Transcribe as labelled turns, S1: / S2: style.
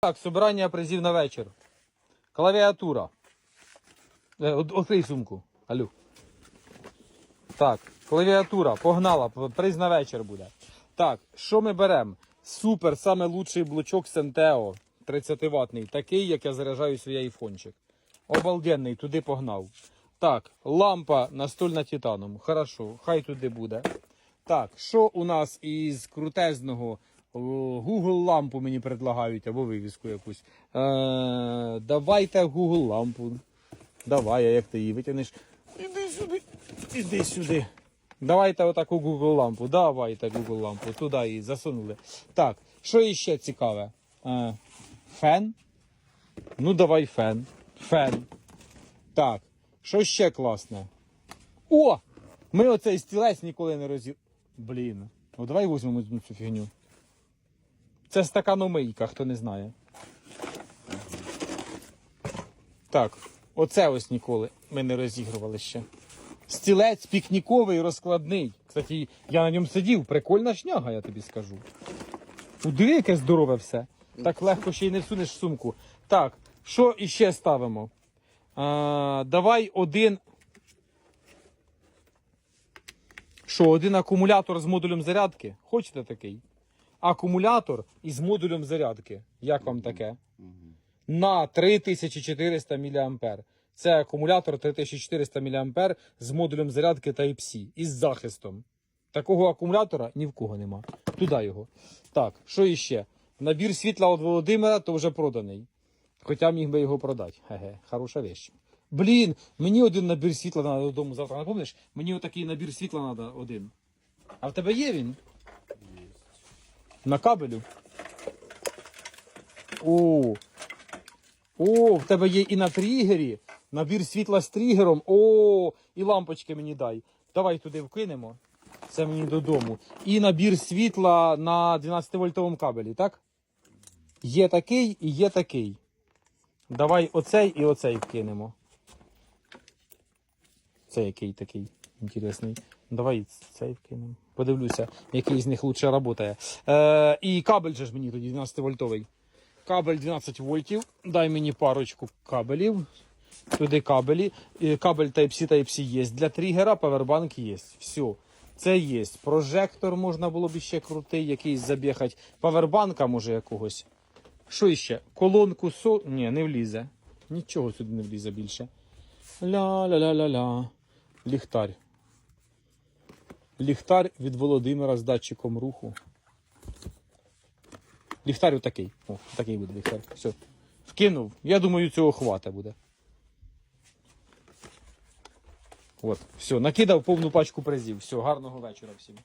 S1: Так, собирання призів на вечір. Клавіатура. Е, от- сумку. Алю. Так, клавіатура, погнала, приз на вечір буде. Так, що ми беремо? Супер, саме лучший блочок Сентео 30 ватний, такий, як я заряджаю свій айфончик. Обалденний, туди погнав. Так, лампа настольна титаном. Хорошо, хай туди буде. Так, що у нас із крутезного Google лампу мені предлагають або вивіску якусь. Е, давайте Google лампу. Давай, а як ти її витягнеш? Іди сюди. Іди сюди. Давайте отаку Google лампу. Давайте Google лампу. Туди її засунули. Так, що іще цікаве? Е, фен? Ну, давай фен. Фен. Так, що ще класне? О! Ми оцей стілець ніколи не розів. Блін. Ну давай візьмемо цю фігню. Це стаканомийка, хто не знає. Так, оце ось ніколи ми не розігрували ще. Стілець пікніковий, розкладний. Кстати, я на ньому сидів, прикольна шняга, я тобі скажу. У диви, яке здорове все. Так легко ще й не всунеш сумку. Так, що іще ставимо? А, давай один. Що, один акумулятор з модулем зарядки? Хочете такий? Акумулятор із модулем зарядки. Як вам таке? На 3400 мА. Це акумулятор 3400 мА з модулем зарядки Type-C із захистом. Такого акумулятора ні в кого нема. Туди його. Так, що іще? Набір світла від Володимира то вже проданий. Хоча міг би його продати. Ге-ге, хороша вещь. Блін, мені один набір світла треба додому завтра. Напомниш? Мені отакий набір світла треба один. А в тебе є він? На кабелю. О, о, в тебе є і на тригері, набір світла з тригером. О, і лампочки мені дай. Давай туди вкинемо. Це мені додому. І набір світла на 12-вольтовому кабелі, так? Є такий і є такий. Давай оцей і оцей вкинемо. Це який такий інтересний. Давай цей вкинемо. Подивлюся, який з них лучше працює. Е, і кабель же ж мені тоді 12-вольтовий. Кабель 12 вольтів. Дай мені парочку кабелів. Туди кабелі. Е, Кабель Type-C, Type-C є. Для тригера павербанк є. Все. Це є. Прожектор можна було б ще крутий, якийсь забігати. Павербанка може якогось. Що іще? Колонку со. Ні, не влізе. Нічого сюди не влізе більше. Ля-ля-ля-ля-ля. Ліхтар. Ліхтар від Володимира з датчиком руху. Ліхтар отакий. О, такий буде ліхтар. Все. Вкинув. Я думаю, цього хвата буде. От, все, накидав повну пачку призів. Все, гарного вечора всім.